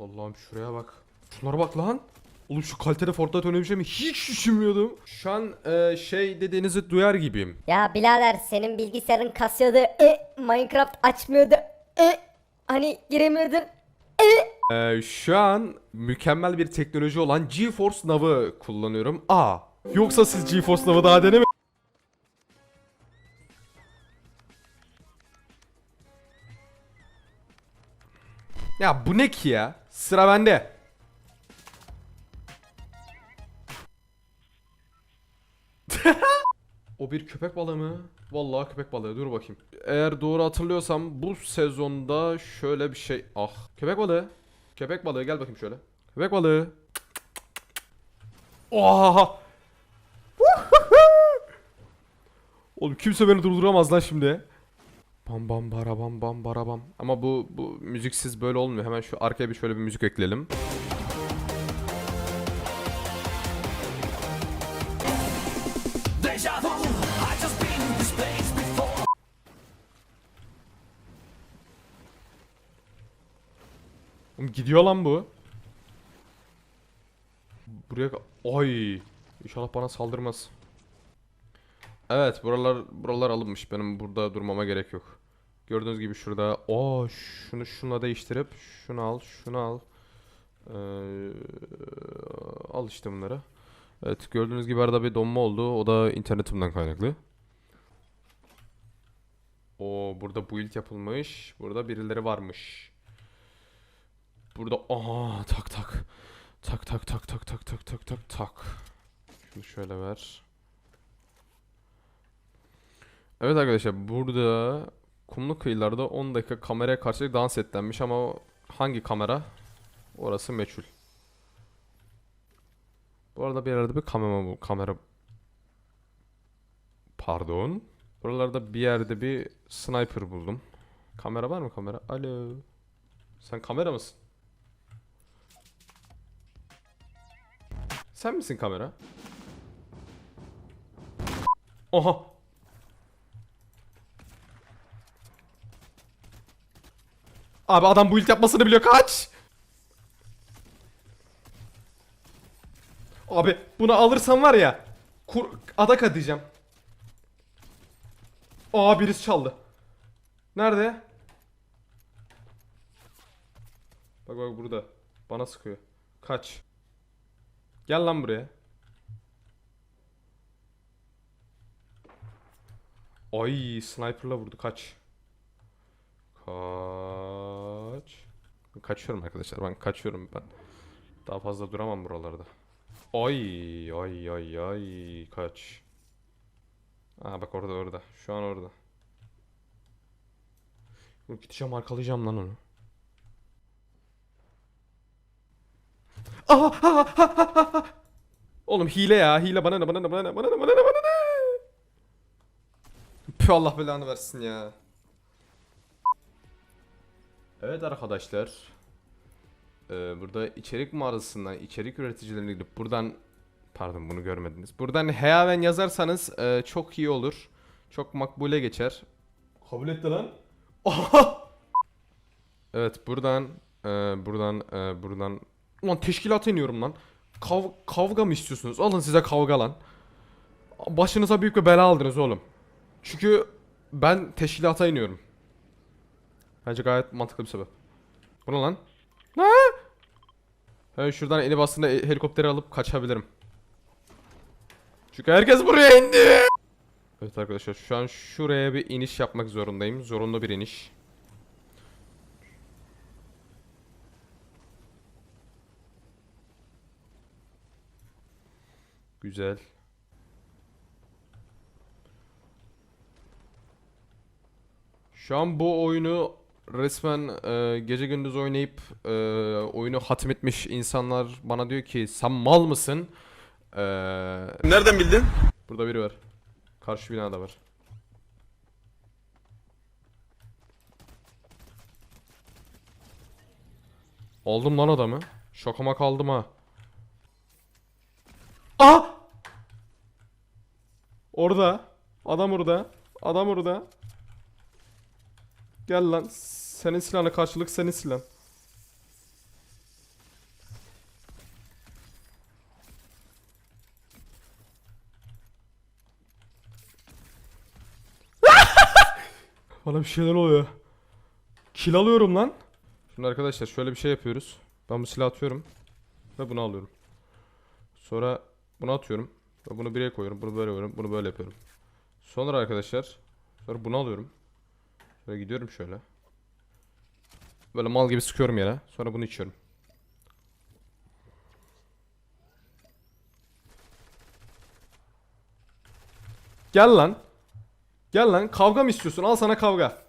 Allah'ım şuraya bak. Şunlara bak lan. Oğlum şu kalitede Fortnite oynayabileceğimi hiç düşünmüyordum. Şu an e, şey dediğinizi duyar gibiyim. Ya birader senin bilgisayarın kasıyordu. E, Minecraft açmıyordu. E, hani giremiyordun. E, şu an mükemmel bir teknoloji olan GeForce Now'ı kullanıyorum. Aa. Yoksa siz GeForce Now'ı daha deneme... Ya bu ne ki ya? Sıra bende. O bir köpek balığı mı? Vallahi köpek balığı. Dur bakayım. Eğer doğru hatırlıyorsam bu sezonda şöyle bir şey. Ah. Köpek balığı. Köpek balığı gel bakayım şöyle. Köpek balığı. Oha! Oğlum kimse beni durduramaz lan şimdi. Bam bam bara bam bam bara bam. Ama bu bu müziksiz böyle olmuyor. Hemen şu arkaya bir şöyle bir müzik ekleyelim. Oğlum gidiyor lan bu. Buraya ay inşallah bana saldırmaz. Evet buralar buralar alınmış. Benim burada durmama gerek yok. Gördüğünüz gibi şurada o şunu şuna değiştirip şunu al, şunu al. Ee, al işte bunları. Evet gördüğünüz gibi arada bir donma oldu. O da internetimden kaynaklı. O burada build yapılmış. Burada birileri varmış. Burada aha tak tak. Tak tak tak tak tak tak tak tak tak. Şunu şöyle ver. Evet arkadaşlar burada kumlu kıyılarda 10 dakika kameraya karşı dans setlenmiş ama hangi kamera? Orası meçhul. Bu arada bir yerde bir kamera bu kamera Pardon. Buralarda bir yerde bir sniper buldum. Kamera var mı kamera? Alo. Sen kamera mısın? Sen misin kamera? Oha. Abi adam bu ilk yapmasını biliyor kaç. Abi bunu alırsam var ya kur adak adayacağım. Aa birisi çaldı. Nerede? Bak bak burada. Bana sıkıyor. Kaç. Gel lan buraya. Ay sniperla vurdu kaç. Kaç. Kaçıyorum arkadaşlar ben kaçıyorum ben. Daha fazla duramam buralarda. Ay ay ay ay kaç. Aa bak orada orada. Şu an orada. Gideceğim arkalayacağım lan onu. Aha, aha, aha, aha. Oğlum hile ya hile bana ne bana ne bana ne bana ne bana ne bana ne. Pü Allah belanı versin ya. Evet arkadaşlar. Ee, burada içerik mağarasından içerik üreticilerine gidip buradan pardon bunu görmediniz. Buradan heaven yazarsanız e, çok iyi olur. Çok makbule geçer. Kabul etti lan. Evet buradan e, buradan e, buradan Ulan teşkilata iniyorum lan. Kav- kavga mı istiyorsunuz? Alın size kavga lan. Başınıza büyük bir bela aldınız oğlum. Çünkü ben teşkilata iniyorum. Bence gayet mantıklı bir sebep. Bu ne lan? Ne? Ben şuradan eli bastığında helikopteri alıp kaçabilirim. Çünkü herkes buraya indi. Evet arkadaşlar şu an şuraya bir iniş yapmak zorundayım. Zorunlu bir iniş. Güzel. Şu an bu oyunu resmen e, gece gündüz oynayıp e, oyunu hatmetmiş insanlar bana diyor ki sen mal mısın? E, Nereden bildin? burada biri var. Karşı binada var. Aldım lan adamı. Şakama kaldım ha. Ah! Orada. Adam orada. Adam orada. Gel lan. Senin silahına karşılık senin silah. Bana bir şeyler oluyor. Kil alıyorum lan. Şimdi arkadaşlar şöyle bir şey yapıyoruz. Ben bu silahı atıyorum. Ve bunu alıyorum. Sonra bunu atıyorum. Ve bunu bireye koyuyorum. Bunu böyle koyuyorum. Bunu böyle yapıyorum. Sonra arkadaşlar. Sonra bunu alıyorum. Şöyle gidiyorum şöyle. Böyle mal gibi sıkıyorum yere. Sonra bunu içiyorum. Gel lan. Gel lan. Kavga mı istiyorsun? Al sana kavga.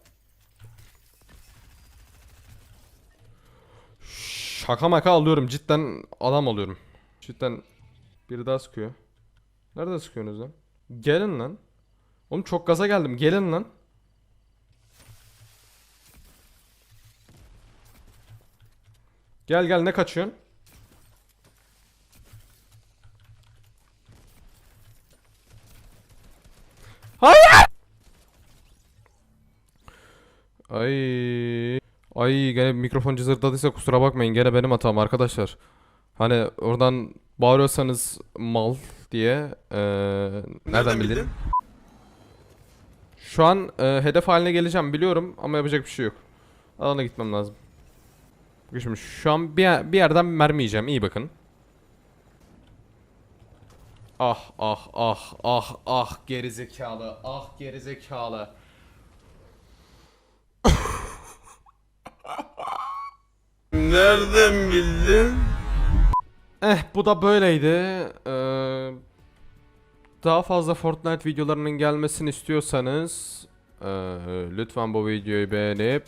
Şaka maka alıyorum. Cidden adam alıyorum. Cidden biri daha sıkıyor. Nerede sıkıyorsunuz lan? Gelin lan. Oğlum çok gaza geldim. Gelin lan. Gel gel ne kaçıyorsun? Hayır! Ay. Ay gene mikrofon cızırtadıysa kusura bakmayın gene benim hatam arkadaşlar. Hani oradan bağırıyorsanız mal diye eee nereden bildin? Şu an eee, hedef haline geleceğim biliyorum ama yapacak bir şey yok. Alana gitmem lazım. Bakın Şimdi şu an bir, bir yerden mermi yiyeceğim iyi bakın. Ah ah ah ah ah gerizekalı ah gerizekalı. Nereden bildin? Eh bu da böyleydi. Ee, daha fazla Fortnite videolarının gelmesini istiyorsanız ee, lütfen bu videoyu beğenip